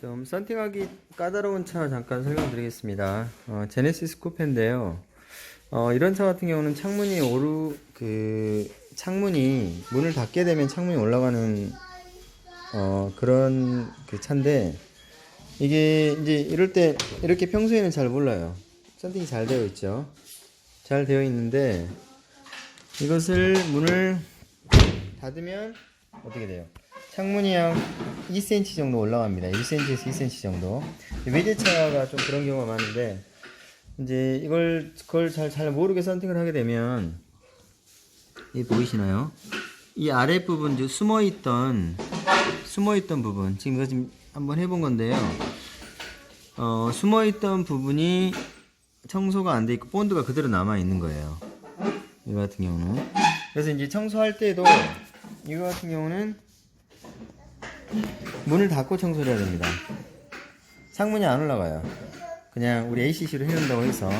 좀 썬팅하기 까다로운 차 잠깐 설명드리겠습니다. 어, 제네시스 쿠페인데요. 어, 이런 차 같은 경우는 창문이 오르 그 창문이 문을 닫게 되면 창문이 올라가는 어, 그런 그 차인데 이게 이제 이럴 때 이렇게 평소에는 잘 몰라요. 썬팅이 잘 되어 있죠. 잘 되어 있는데 이것을 문을 닫으면 어떻게 돼요? 창문이 한 2cm 정도 올라갑니다. 1cm에서 2cm 정도. 외제차가 좀 그런 경우가 많은데 이제 이걸 그걸 잘 잘 모르게 선택을 하게 되면 이 보이시나요? 이 아랫 부분 숨어 있던 숨어 있던 부분 지금 이거 지금 한번 해본 건데요. 어, 숨어 있던 부분이 청소가 안 돼 있고 본드가 그대로 남아 있는 거예요. 이거 같은 경우는 그래서 이제 청소할 때도 이거 같은 경우는 문을 닫고 청소를 해야 됩니다. 창문이 안 올라가요. 그냥 우리 ACC로 해놓는다고 해서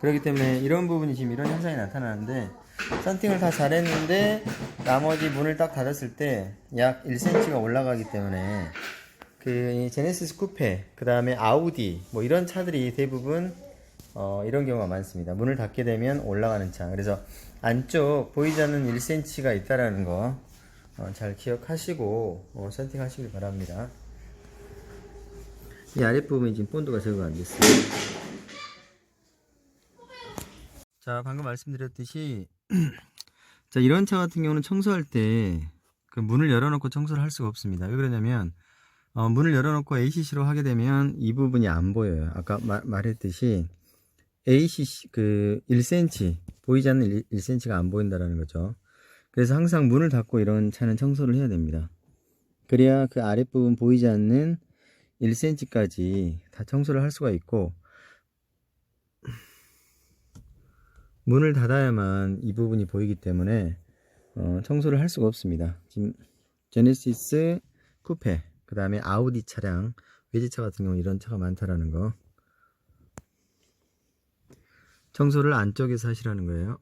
그렇기 때문에 이런 부분이 지금 이런 현상이 나타나는데 썬팅을 다 잘했는데 나머지 문을 딱 닫았을 때 약 1cm가 올라가기 때문에 그이 제네시스 쿠페 그 다음에 아우디 뭐 이런 차들이 대부분 어, 이런 경우가 많습니다. 문을 닫게 되면 올라가는 차. 그래서 안쪽 보이지 않는 1cm가 있다라는 거 어, 잘 기억하시고 어, 선택하시길 바랍니다. 이 아랫부분이 지금 본드가 제거가 안 됐어요. 자, 방금 말씀드렸듯이 자, 이런 차 같은 경우는 청소할 때 그 문을 열어놓고 청소를 할 수가 없습니다. 왜 그러냐면 어, 문을 열어놓고 ACC로 하게 되면 이 부분이 안 보여요. 아까 마- 말했듯이 ACC 그 1cm 보이지 않는 1, cm 가안 보인다라는 거죠. 그래서 항상 문을 닫고 이런 차는 청소를 해야 됩니다. 그래야 그 아랫부분 보이지 않는 1cm까지 다 청소를 할 수가 있고 문을 닫아야만 이 부분이 보이기 때문에 어, 청소를 할 수가 없습니다. 지금 제네시스 쿠페 그 다음에 아우디 차량 외제차 같은 경우 이런 차가 많다라는 거 청소를 안쪽에서 하시라는 거예요.